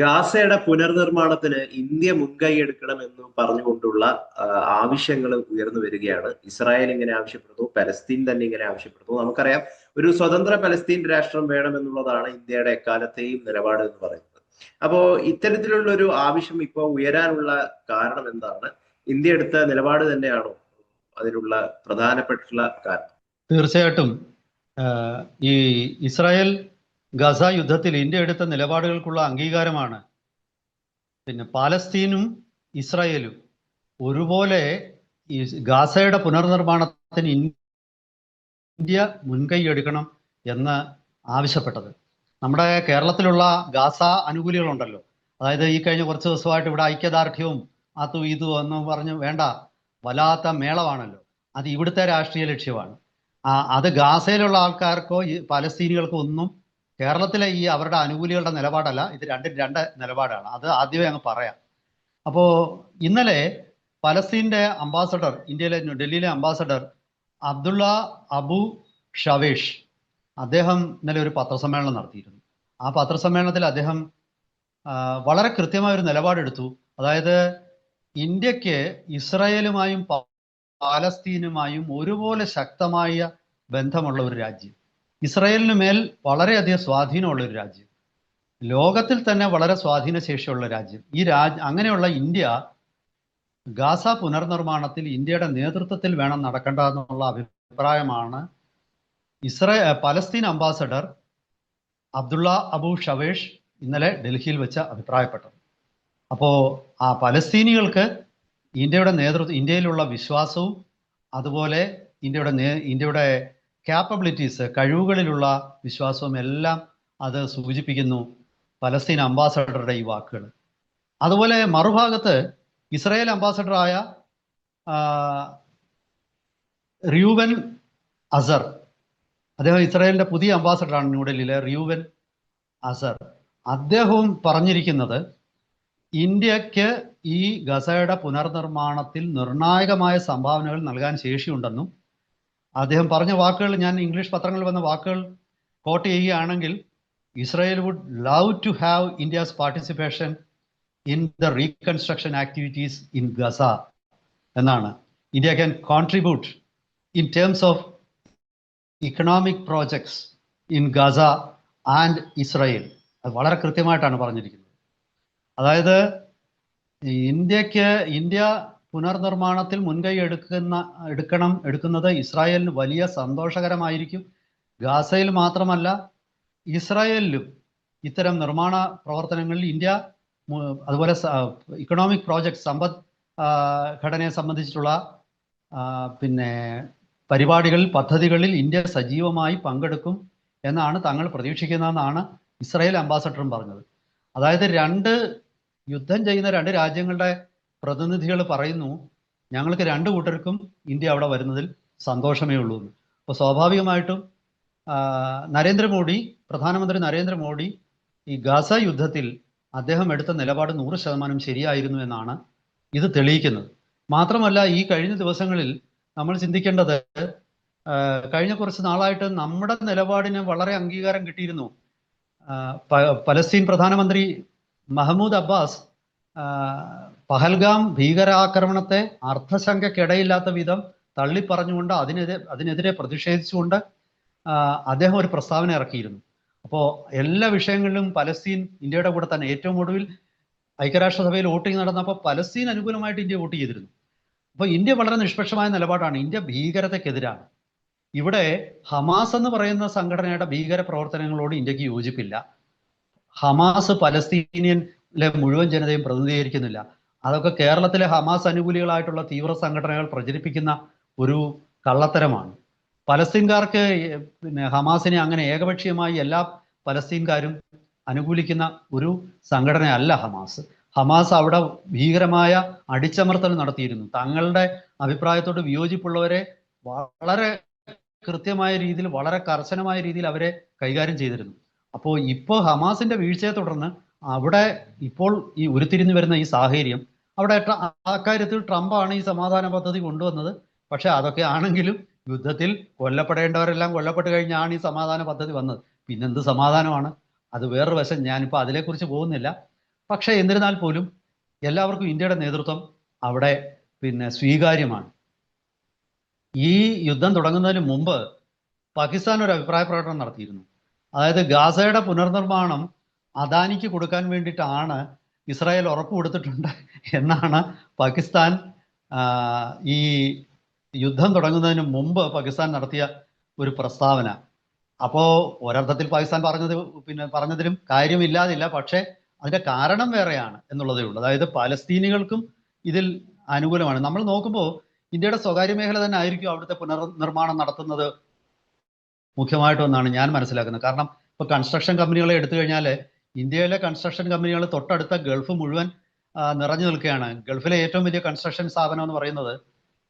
ഗാസയുടെ പുനർനിർമ്മാണത്തിന് ഇന്ത്യ മുൻകൈ എടുക്കണം എന്ന് പറഞ്ഞുകൊണ്ടുള്ള ആവശ്യങ്ങൾ ഉയർന്നു വരികയാണ്. ഇസ്രായേൽ ഇങ്ങനെ ആവശ്യപ്പെടുന്നു പലസ്തീൻ തന്നെ ഇങ്ങനെ ആവശ്യപ്പെടുന്നു. നമുക്കറിയാം ഒരു സ്വതന്ത്ര പലസ്തീൻ രാഷ്ട്രം വേണം എന്നുള്ളതാണ് ഇന്ത്യയുടെ എക്കാലത്തെയും നിലപാട് എന്ന് പറയുന്നത്. അപ്പോ ഇത്തരത്തിലുള്ള ഒരു ആവശ്യം ഇപ്പൊ ഉയരാനുള്ള കാരണം എന്താണ്? ഇന്ത്യ എടുത്ത നിലപാട് തന്നെയാണോ അതിനുള്ള പ്രധാനപ്പെട്ടുള്ള കാരണം? തീർച്ചയായിട്ടും. ഈ ഇസ്രായേൽ ഗസ യുദ്ധത്തിൽ ഇന്ത്യ എടുത്ത നിലപാടുകൾക്കുള്ള അംഗീകാരമാണ്. പിന്നെ പാലസ്തീനും ഇസ്രായേലും ഒരുപോലെ ഈ ഗാസയുടെ പുനർനിർമ്മാണത്തിന് ഇന്ത്യ മുൻകൈ എടുക്കണം എന്ന് ആവശ്യപ്പെട്ടത്. നമ്മുടെ കേരളത്തിലുള്ള ഗാസ അനുകൂലികളുണ്ടല്ലോ. അതായത് ഈ കഴിഞ്ഞ കുറച്ച് ദിവസമായിട്ട് ഇവിടെ ഐക്യദാർഢ്യവും അതും ഇതും എന്ന് പറഞ്ഞ് വേണ്ട വല്ലാത്ത മേളമാണല്ലോ അത് ഇവിടുത്തെ രാഷ്ട്രീയ ലക്ഷ്യമാണ്. അത് ഗാസയിലുള്ള ആൾക്കാർക്കോ പലസ്തീനികൾക്കോ ഒന്നും കേരളത്തിലെ ഈ അവരുടെ അനുകൂലികളുടെ നിലപാടല്ല ഇത് രണ്ട് രണ്ട് നിലപാടാണ്. അത് ആദ്യമേ അങ്ങ് പറയാം. അപ്പോൾ ഇന്നലെ പലസ്തീന്റെ അംബാസഡർ ഇന്ത്യയിലെ ഡൽഹിയിലെ അംബാസഡർ അബ്ദുള്ള അബു ഷവേഷ് അദ്ദേഹം ഇന്നലെ ഒരു പത്രസമ്മേളനം നടത്തിയിരുന്നു. ആ പത്രസമ്മേളനത്തിൽ അദ്ദേഹം വളരെ കൃത്യമായ ഒരു നിലപാടെടുത്തു. അതായത് ഇന്ത്യയ്ക്ക് ഇസ്രായേലുമായും പാലസ്തീനുമായും ഒരുപോലെ ശക്തമായ ബന്ധമുള്ള ഒരു രാജ്യം. ഇസ്രയേലിന് മേൽ വളരെയധികം സ്വാധീനമുള്ള ഒരു രാജ്യം. ലോകത്തിൽ തന്നെ വളരെ സ്വാധീന ശേഷിയുള്ള രാജ്യം. ഈ രാജ് അങ്ങനെയുള്ള ഇന്ത്യ ഗാസ പുനർനിർമ്മാണത്തിൽ ഇന്ത്യയുടെ നേതൃത്വത്തിൽ വേണം നടക്കേണ്ട എന്നുള്ള അഭിപ്രായമാണ് ഇസ്രേ Palestine ambassador Abdullah Abu Shaweesh ഇന്നലെ ഡൽഹിയിൽ വെച്ച് അഭിപ്രായപ്പെട്ടത്. അപ്പോൾ ആ പലസ്തീനികൾക്ക് ഇന്ത്യയുടെ നേതൃത്വം ഇന്ത്യയിലുള്ള വിശ്വാസവും അതുപോലെ ഇന്ത്യയുടെ ഇന്ത്യയുടെ ക്യാപ്പബിലിറ്റീസ് കഴിവുകളിലുള്ള വിശ്വാസവും എല്ലാം അത് സൂചിപ്പിക്കുന്നു പലസ്തീൻ അംബാസഡറുടെ ഈ വാക്കുകൾ. അതുപോലെ മറുഭാഗത്ത് ഇസ്രായേൽ അംബാസഡറായ റിയൂവൻ അസർ. അദ്ദേഹം ഇസ്രായേലിന്റെ പുതിയ അംബാസഡറാണ് ന്യൂഡൽഹിയിലെ റിയൂവൻ അസർ. അദ്ദേഹവും പറഞ്ഞിരിക്കുന്നത് ഇന്ത്യയ്ക്ക് ഈ ഗസയുടെ പുനർനിർമ്മാണത്തിൽ നിർണായകമായ സംഭാവനകൾ നൽകാൻ ശേഷിയുണ്ടെന്നും അദ്ദേഹം പറഞ്ഞ വാക്കുകൾ ഞാൻ ഇംഗ്ലീഷ് പത്രങ്ങളിൽ വന്ന വാക്കുകൾ കോട്ട് ചെയ്യുകയാണെങ്കിൽ Israel would love to have India's participation in the reconstruction activities in Gaza എന്നാണ്. India can contribute in terms of economic projects in Gaza and Israel അത് വളരെ കൃത്യമായിട്ടാണ് പറഞ്ഞിരിക്കുന്നത്. അതായത് ഇന്ത്യയ്ക്ക് ഇന്ത്യ പുനർനിർമ്മാണത്തിൽ മുൻകൈ എടുക്കുന്ന എടുക്കണം എടുക്കുന്നത് ഇസ്രായേലിന് വലിയ സന്തോഷകരമായിരിക്കും. ഗാസയിൽ മാത്രമല്ല ഇസ്രായേലിലും ഇത്തരം നിർമ്മാണ പ്രവർത്തനങ്ങളിൽ ഇന്ത്യ അതുപോലെ ഇക്കണോമിക് പ്രോജക്റ്റ് സമ്പദ് ഘടനയെ സംബന്ധിച്ചിട്ടുള്ള പിന്നെ പരിപാടികളിൽ പദ്ധതികളിൽ ഇന്ത്യ സജീവമായി പങ്കെടുക്കും എന്നാണ് തങ്ങൾ പ്രതീക്ഷിക്കുന്നതെന്നാണ് ഇസ്രായേൽ അംബാസഡറും പറഞ്ഞത്. അതായത് രണ്ട് യുദ്ധം ചെയ്യുന്ന രണ്ട് രാജ്യങ്ങളുടെ പ്രതിനിധികൾ പറയുന്നു ഞങ്ങൾക്ക് രണ്ടു കൂട്ടർക്കും ഇന്ത്യ അവിടെ വരുന്നതിൽ സന്തോഷമേ ഉള്ളൂ എന്ന്. അപ്പോൾ സ്വാഭാവികമായിട്ടും നരേന്ദ്രമോദി പ്രധാനമന്ത്രി നരേന്ദ്രമോദി ഈ ഗാസ യുദ്ധത്തിൽ അദ്ദേഹം എടുത്ത നിലപാട് നൂറ് ശതമാനം ശരിയായിരുന്നു എന്നാണ് ഇത് തെളിയിക്കുന്നത്. മാത്രമല്ല ഈ കഴിഞ്ഞ ദിവസങ്ങളിൽ നമ്മൾ ചിന്തിക്കേണ്ടത് കഴിഞ്ഞ കുറച്ച് നാളായിട്ട് നമ്മുടെ നിലപാടിന് വളരെ അംഗീകാരം കിട്ടിയിരുന്നു. പലസ്തീൻ പ്രധാനമന്ത്രി മഹമ്മൂദ് അബ്ബാസ് പഹൽഗാം ഭീകരാക്രമണത്തെ അർത്ഥശങ്കക്കിടയില്ലാത്ത വിധം തള്ളിപ്പറഞ്ഞുകൊണ്ട് അതിനെതിരെ അതിനെതിരെ പ്രതിഷേധിച്ചുകൊണ്ട് അദ്ദേഹം ഒരു പ്രസ്താവന ഇറക്കിയിരുന്നു. അപ്പോൾ എല്ലാ വിഷയങ്ങളിലും പലസ്തീൻ ഇന്ത്യയുടെ കൂടെ തന്നെ ഏറ്റവും ഒടുവിൽ ഐക്യരാഷ്ട്രസഭയിൽ വോട്ടിംഗ് നടന്നപ്പോൾ പലസ്തീൻ അനുകൂലമായിട്ട് ഇന്ത്യ വോട്ട് ചെയ്തിരുന്നു. അപ്പോൾ ഇന്ത്യ വളരെ നിഷ്പക്ഷമായ നിലപാടാണ്. ഇന്ത്യ ഭീകരതയ്ക്കെതിരാണ്. ഇവിടെ ഹമാസ് എന്ന് പറയുന്ന സംഘടനയുടെ ഭീകര പ്രവർത്തനങ്ങളോട് ഇന്ത്യയ്ക്ക് യോജിപ്പില്ല. ഹമാസ് പലസ്തീനിയൻ മുഴുവൻ ജനതയും പ്രതിനിധീകരിക്കുന്നില്ല. അതൊക്കെ കേരളത്തിലെ ഹമാസ് അനുകൂലികളായിട്ടുള്ള തീവ്ര സംഘടനകൾ പ്രചരിപ്പിക്കുന്ന ഒരു കള്ളത്തരമാണ്. പലസ്തീൻകാർക്ക് പിന്നെ ഹമാസിനെ അങ്ങനെ ഏകപക്ഷീയമായി എല്ലാ പലസ്തീൻകാരും അനുകൂലിക്കുന്ന ഒരു സംഘടനയല്ല ഹമാസ്. ഹമാസ് അവിടെ ഭീകരമായ അടിച്ചമർത്തൽ നടത്തിയിരുന്നു. തങ്ങളുടെ അഭിപ്രായത്തോട് വിയോജിപ്പുള്ളവരെ വളരെ കൃത്യമായ രീതിയിൽ വളരെ കർശനമായ രീതിയിൽ അവരെ കൈകാര്യം ചെയ്തിരുന്നു. അപ്പോൾ ഇപ്പോൾ ഹമാസിന്റെ വീഴ്ചയെ തുടർന്ന് അവിടെ ഇപ്പോൾ ഈ ഉരുത്തിരിഞ്ഞു വരുന്ന ഈ സാഹചര്യം അവിടെ അക്കാര്യത്തിൽ ട്രംപാണ് ഈ സമാധാന പദ്ധതി കൊണ്ടുവന്നത്. പക്ഷെ അതൊക്കെ ആണെങ്കിലും യുദ്ധത്തിൽ കൊല്ലപ്പെടേണ്ടവരെല്ലാം കൊല്ലപ്പെട്ട് കഴിഞ്ഞാണ് ഈ സമാധാന പദ്ധതി വന്നത്. പിന്നെന്ത് സമാധാനമാണ്? അത് വേറൊരു വശം. ഞാനിപ്പോൾ അതിനെക്കുറിച്ച് പോകുന്നില്ല. പക്ഷേ എന്നിരുന്നാൽ പോലും എല്ലാവർക്കും ഇന്ത്യയുടെ നേതൃത്വം അവിടെ പിന്നെ സ്വീകാര്യമാണ്. ഈ യുദ്ധം തുടങ്ങുന്നതിന് മുമ്പ് പാകിസ്ഥാൻ ഒരു അഭിപ്രായ പ്രകടനം നടത്തിയിരുന്നു. അതായത് ഗാസയുടെ പുനർനിർമ്മാണം അദാനിക്ക് കൊടുക്കാൻ വേണ്ടിയിട്ടാണ് ഇസ്രായേൽ ഉറപ്പ് കൊടുത്തിട്ടുണ്ട് എന്നാണ് പാകിസ്ഥാൻ ഈ യുദ്ധം തുടങ്ങുന്നതിന് മുമ്പ് പാകിസ്ഥാൻ നടത്തിയ ഒരു പ്രസ്താവന. അപ്പോൾ ഒരർത്ഥത്തിൽ പാകിസ്ഥാൻ പറഞ്ഞത് പിന്നെ പറഞ്ഞതിലും കാര്യമില്ലാതില്ല. പക്ഷേ അതിന്റെ കാരണം വേറെയാണ് എന്നുള്ളതേ ഉള്ളൂ. അതായത് പാലസ്തീനികൾക്കും ഇതിൽ അനുകൂലമാണ്. നമ്മൾ നോക്കുമ്പോൾ ഇന്ത്യയുടെ സ്വകാര്യ മേഖല തന്നെ ആയിരിക്കും അവിടുത്തെ പുനർനിർമ്മാണം നടത്തുന്നത് മുഖ്യമായിട്ടൊന്നാണ് ഞാൻ മനസ്സിലാക്കുന്നത്. കാരണം ഇപ്പൊ കൺസ്ട്രക്ഷൻ കമ്പനികളെ എടുത്തു കഴിഞ്ഞാൽ ഇന്ത്യയിലെ കൺസ്ട്രക്ഷൻ കമ്പനികൾ തൊട്ടടുത്ത ഗൾഫ് മുഴുവൻ നിറഞ്ഞു നിൽക്കുകയാണ്. ഗൾഫിലെ ഏറ്റവും വലിയ കൺസ്ട്രക്ഷൻ സ്ഥാപനം എന്ന് പറയുന്നത്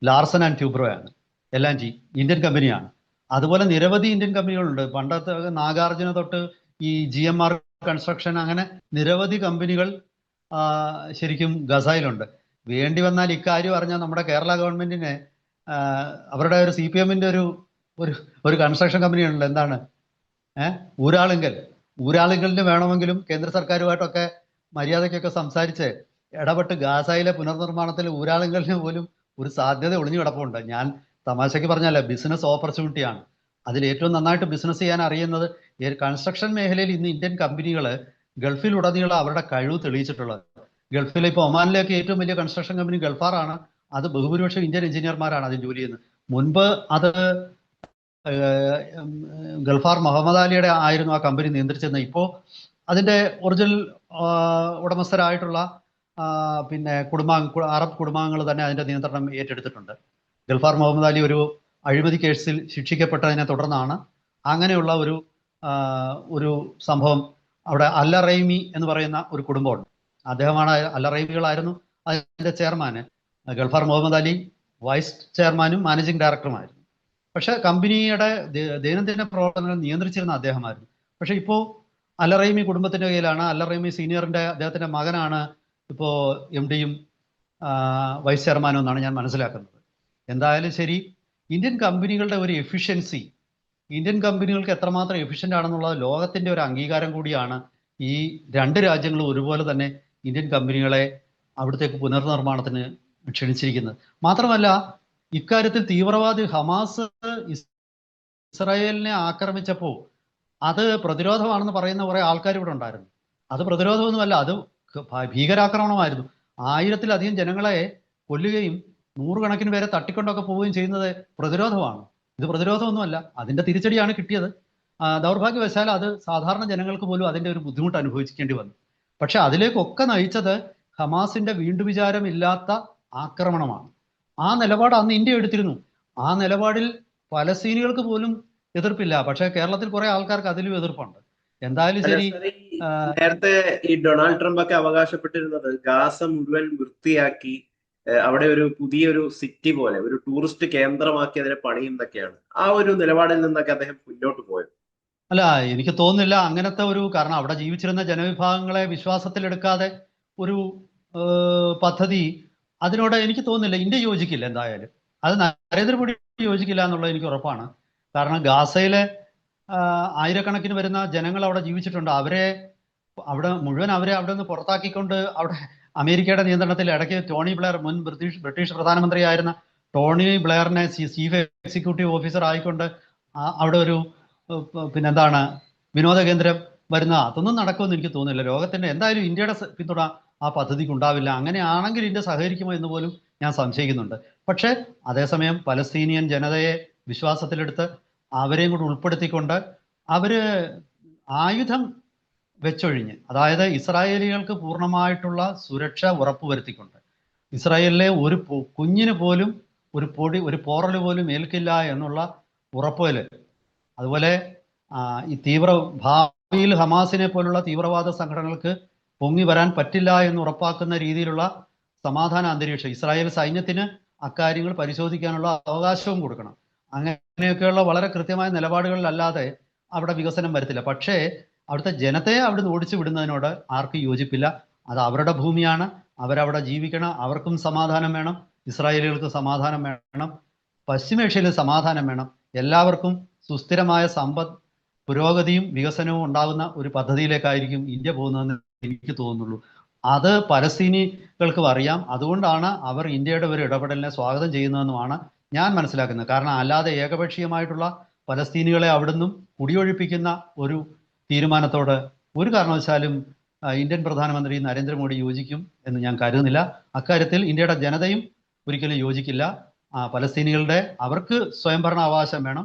ലാർസൺ ആൻഡ് ട്യൂബ്രോ ആണ്. എൽ ആൻഡ് ജി ഇന്ത്യൻ കമ്പനിയാണ് അതുപോലെ നിരവധി ഇന്ത്യൻ കമ്പനികളുണ്ട് പണ്ടത്തെ നാഗാർജുന തൊട്ട് ഈ ജി എം ആർ കൺസ്ട്രക്ഷൻ അങ്ങനെ നിരവധി കമ്പനികൾ ശരിക്കും ഗസയിലുണ്ട്. വേണ്ടി വന്നാൽ ഇക്കാര്യം അറിഞ്ഞാൽ നമ്മുടെ കേരള ഗവൺമെന്റിനെ അവരുടെ ഒരു സി പി എമ്മിന്റെ ഒരു ഒരു ഒരു കൺസ്ട്രക്ഷൻ കമ്പനി ഉണ്ട് എന്താണ്? ഏഹ് ഊരാളുങ്കൽ. ഊരാളുങ്കലിന് വേണമെങ്കിലും കേന്ദ്ര സർക്കാരുമായിട്ടൊക്കെ മര്യാദയ്ക്കൊക്കെ സംസാരിച്ച് ഇടപെട്ട് ഗാസയിലെ പുനർനിർമ്മാണത്തിൽ ഊരാളുങ്കലിന് പോലും ഒരു സാധ്യത ഒളിഞ്ഞു കിടപ്പുണ്ട്. ഞാൻ തമാശയ്ക്ക് പറഞ്ഞല്ല ബിസിനസ് ഓപ്പർച്യൂണിറ്റിയാണ്. അതിൽ ഏറ്റവും നന്നായിട്ട് ബിസിനസ് ചെയ്യാൻ അറിയുന്നത് കൺസ്ട്രക്ഷൻ മേഖലയിൽ ഇന്ന് ഇന്ത്യൻ കമ്പനികൾ ഗൾഫിലുടനീളം അവരുടെ കഴിവ് തെളിയിച്ചിട്ടുള്ളത്. ഗൾഫിലെ ഇപ്പോൾ ഒമാനിലേക്ക് ഏറ്റവും വലിയ കൺസ്ട്രക്ഷൻ കമ്പനി ഗൾഫാറാണ്. അത് ബഹുഭൂരിപക്ഷം ഇന്ത്യൻ എഞ്ചിനീയർമാരാണ് അതിൽ ജോലി ചെയ്യുന്നത്. മുൻപ് അത് ഗൾഫാർ മുഹമ്മദ് അലിയുടെ ആയിരുന്നു ആ കമ്പനി നിയന്ത്രിച്ചിരുന്നത്. ഇപ്പോൾ അതിന്റെ ഒറിജിനൽ ഉടമസ്ഥരായിട്ടുള്ള പിന്നെ കുടുംബാംഗ അറബ് കുടുംബാംഗങ്ങൾ തന്നെ അതിന്റെ നിയന്ത്രണം ഏറ്റെടുത്തിട്ടുണ്ട്. ഗൾഫാർ മുഹമ്മദ് അലി ഒരു അഴിമതി കേസിൽ ശിക്ഷിക്കപ്പെട്ടതിനെ തുടർന്നാണ് അങ്ങനെയുള്ള ഒരു ഒരു സംഭവം അവിടെ അല്ലറൈമി എന്ന് പറയുന്ന ഒരു കുടുംബമുണ്ട്. അദ്ദേഹമാണ് അല്ലറൈമികളായിരുന്നു അതിന്റെ ചെയർമാന്. ഗൾഫാർ മുഹമ്മദ് അലി വൈസ് ചെയർമാനും മാനേജിംഗ് ഡയറക്ടറുമായിരുന്നു. പക്ഷെ കമ്പനിയുടെ ദൈനംദിന പ്രവർത്തനങ്ങൾ നിയന്ത്രിച്ചിരുന്ന അദ്ദേഹമായിരുന്നു. പക്ഷെ ഇപ്പോൾ അല്ലറൈമി കുടുംബത്തിന്റെ കയ്യിലാണ്. അല്ലറൈമി സീനിയറിന്റെ അദ്ദേഹത്തിന്റെ മകനാണ് ഇപ്പോ എം ഡിയും വൈസ് ചെയർമാനും എന്നാണ് ഞാൻ മനസ്സിലാക്കുന്നത്. എന്തായാലും ശരി ഇന്ത്യൻ കമ്പനികളുടെ ഒരു എഫിഷ്യൻസി ഇന്ത്യൻ കമ്പനികൾക്ക് എത്രമാത്രം എഫിഷ്യന്റ് ആണെന്നുള്ളത് ലോകത്തിന്റെ ഒരു അംഗീകാരം കൂടിയാണ് ഈ രണ്ട് രാജ്യങ്ങളും ഒരുപോലെ തന്നെ ഇന്ത്യൻ കമ്പനികളെ അവിടത്തേക്ക് പുനർനിർമ്മാണത്തിന് ക്ഷണിച്ചിരിക്കുന്നത്. മാത്രമല്ല ഇക്കാര്യത്തിൽ തീവ്രവാദി ഹമാസ് ഇസ്രായേലിനെ ആക്രമിച്ചപ്പോൾ അത് പ്രതിരോധമാണെന്ന് പറയുന്ന കുറെ ആൾക്കാർ ഇവിടെ ഉണ്ടായിരുന്നു. അത് പ്രതിരോധമൊന്നുമല്ല അത് ഭീകരാക്രമണമായിരുന്നു. ആയിരത്തിലധികം ജനങ്ങളെ കൊല്ലുകയും നൂറുകണക്കിന് പേരെ തട്ടിക്കൊണ്ടൊക്കെ പോവുകയും ചെയ്യുന്നത് പ്രതിരോധമാണ്. ഇത് പ്രതിരോധമൊന്നുമല്ല അതിന്റെ തിരിച്ചടിയാണ് കിട്ടിയത്. ദൗർഭാഗ്യവശാൽ അത് സാധാരണ ജനങ്ങൾക്ക് പോലും അതിന്റെ ഒരു ബുദ്ധിമുട്ട് അനുഭവിക്കേണ്ടി വന്നു. പക്ഷെ അതിലേക്കൊക്കെ നയിച്ചത് ഹമാസിന്റെ വീണ്ടു വിചാരമില്ലാത്ത ആക്രമണമാണ്. ആ നിലപാട് അന്ന് ഇന്ത്യ എടുത്തിരുന്നു. ആ നിലപാടിൽ പലസ്തീനികൾക്ക് പോലും എതിർപ്പില്ല. പക്ഷേ കേരളത്തിൽ കുറെ ആൾക്കാർക്ക് അതിലും എതിർപ്പുണ്ട്. എന്തായാലും ശരി നേരത്തെ ഈ ഡൊണാൾഡ് ട്രംപ് ഒക്കെ അവകാശപ്പെട്ടിരുന്നത് ഗാസ മുഴുവൻ വൃത്തിയാക്കി അവിടെ ഒരു പുതിയൊരു സിറ്റി പോലെ ഒരു ടൂറിസ്റ്റ് കേന്ദ്രമാക്കി അതിനെ പണിയുന്നൊക്കെയാണ് ആ ഒരു നിലപാടിൽ നിന്നൊക്കെ അദ്ദേഹം മുന്നോട്ട് പോയത് അല്ല എനിക്ക് തോന്നുന്നില്ല അങ്ങനത്തെ ഒരു കാരണം അവിടെ ജീവിച്ചിരുന്ന ജനവിഭാഗങ്ങളെ വിശ്വാസത്തിലെടുക്കാതെ ഒരു പദ്ധതി അതിനോട് എനിക്ക് തോന്നുന്നില്ല ഇന്ത്യ യോജിക്കില്ല എന്തായാലും. അത് നരേന്ദ്രമോദി യോജിക്കില്ല എന്നുള്ളത് എനിക്ക് ഉറപ്പാണ്. കാരണം ഗാസയിലെ ആയിരക്കണക്കിന് വരുന്ന ജനങ്ങൾ അവിടെ ജീവിച്ചിട്ടുണ്ട്. അവരെ അവിടെ മുഴുവൻ അവരെ അവിടെ നിന്ന് പുറത്താക്കിക്കൊണ്ട് അവിടെ അമേരിക്കയുടെ നിയന്ത്രണത്തിൽ ഇടയ്ക്ക് ടോണി ബ്ലെയർ മുൻ ബ്രിട്ടീഷ് ബ്രിട്ടീഷ് പ്രധാനമന്ത്രിയായിരുന്ന ടോണി ബ്ലെയറിനെ ചീഫ് എക്സിക്യൂട്ടീവ് ഓഫീസർ ആയിക്കൊണ്ട് അവിടെ ഒരു പിന്നെന്താണ് വിനോദ കേന്ദ്രം വരുന്ന അതൊന്നും നടക്കുമെന്ന് എനിക്ക് തോന്നുന്നില്ല. ലോകത്തിന്റെ എന്തായാലും ഇന്ത്യയുടെ പിന്തുണ ആ പദ്ധതിക്ക് ഉണ്ടാവില്ല അങ്ങനെയാണെങ്കിൽ ഇന്ത്യ സഹകരിക്കുമോ എന്ന് പോലും ഞാൻ സംശയിക്കുന്നുണ്ട്. പക്ഷേ അതേസമയം പലസ്തീനിയൻ ജനതയെ വിശ്വാസത്തിലെടുത്ത് അവരെയും കൂടി ഉൾപ്പെടുത്തിക്കൊണ്ട് അവർ ആയുധം വെച്ചൊഴിഞ്ഞ് അതായത് ഇസ്രായേലികൾക്ക് പൂർണമായിട്ടുള്ള സുരക്ഷ ഉറപ്പുവരുത്തിക്കൊണ്ട് ഇസ്രായേലിലെ ഒരു കുഞ്ഞിന് പോലും ഒരു പൊടി ഒരു പോറൽ പോലും ഏൽക്കില്ല എന്നുള്ള ഉറപ്പുവൽ. അതുപോലെ ഈ തീവ്ര ഭാവിയിൽ ഹമാസിനെ പോലുള്ള തീവ്രവാദ സംഘടനകൾക്ക് പൊങ്ങി വരാൻ പറ്റില്ല എന്ന് ഉറപ്പാക്കുന്ന രീതിയിലുള്ള സമാധാന അന്തരീക്ഷം. ഇസ്രായേൽ സൈന്യത്തിന് അക്കാര്യങ്ങൾ പരിശോധിക്കാനുള്ള അവകാശവും കൊടുക്കണം. അങ്ങനെയൊക്കെയുള്ള വളരെ കൃത്യമായ നിലപാടുകളിലല്ലാതെ അവിടെ വികസനം വരത്തില്ല. പക്ഷേ അവിടുത്തെ ജനത്തെ അവിടുന്ന് ഓടിച്ചു വിടുന്നതിനോട് ആർക്കും യോജിപ്പില്ല. അത് അവരുടെ ഭൂമിയാണ്. അവരവിടെ ജീവിക്കണം. അവർക്കും സമാധാനം വേണം. ഇസ്രായേലുകൾക്ക് സമാധാനം വേണം. പശ്ചിമേഷ്യയിൽ സമാധാനം വേണം. എല്ലാവർക്കും സുസ്ഥിരമായ സമ്പദ് പുരോഗതിയും വികസനവും ഉണ്ടാകുന്ന ഒരു പദ്ധതിയിലേക്കായിരിക്കും ഇന്ത്യ പോകുന്നതെന്ന് എനിക്ക് തോന്നുന്നുള്ളൂ. അത് പലസ്തീനികൾക്കും അറിയാം. അതുകൊണ്ടാണ് അവർ ഇന്ത്യയുടെ ഒരു ഇടപെടലിനെ സ്വാഗതം ചെയ്യുന്നതെന്നുമാണ് ഞാൻ മനസ്സിലാക്കുന്നത്. കാരണം അല്ലാതെ ഏകപക്ഷീയമായിട്ടുള്ള പലസ്തീനികളെ അവിടുന്ന് കുടിയൊഴിപ്പിക്കുന്ന ഒരു തീരുമാനത്തോട് ഒരു കാരണവശാലും ഇന്ത്യൻ പ്രധാനമന്ത്രി നരേന്ദ്രമോദി യോജിക്കും എന്ന് ഞാൻ കരുതുന്നില്ല. അക്കാര്യത്തിൽ ഇന്ത്യയുടെ ജനതയും ഒരിക്കലും യോജിക്കില്ല. പലസ്തീനികളുടെ അവർക്ക് സ്വയംഭരണാവകാശം വേണം.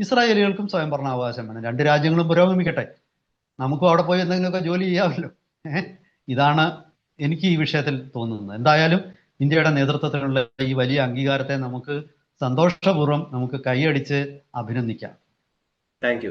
ഇസ്രായേലികൾക്കും സ്വയംഭരണാവകാശം വേണം. രണ്ട് രാജ്യങ്ങളും പുരോഗമിക്കട്ടെ. നമുക്കും അവിടെ പോയി എന്തെങ്കിലുമൊക്കെ ജോലി ചെയ്യാമല്ലോ. ഇതാണ് എനിക്ക് ഈ വിഷയത്തിൽ തോന്നുന്നത്. എന്തായാലും ഇന്ത്യയുടെ നേതൃത്വത്തിലുള്ള ഈ വലിയ അംഗീകാരത്തെ നമുക്ക് സന്തോഷപൂർവം നമുക്ക് കൈയടിച്ച് അഭിനന്ദിക്കാം. താങ്ക്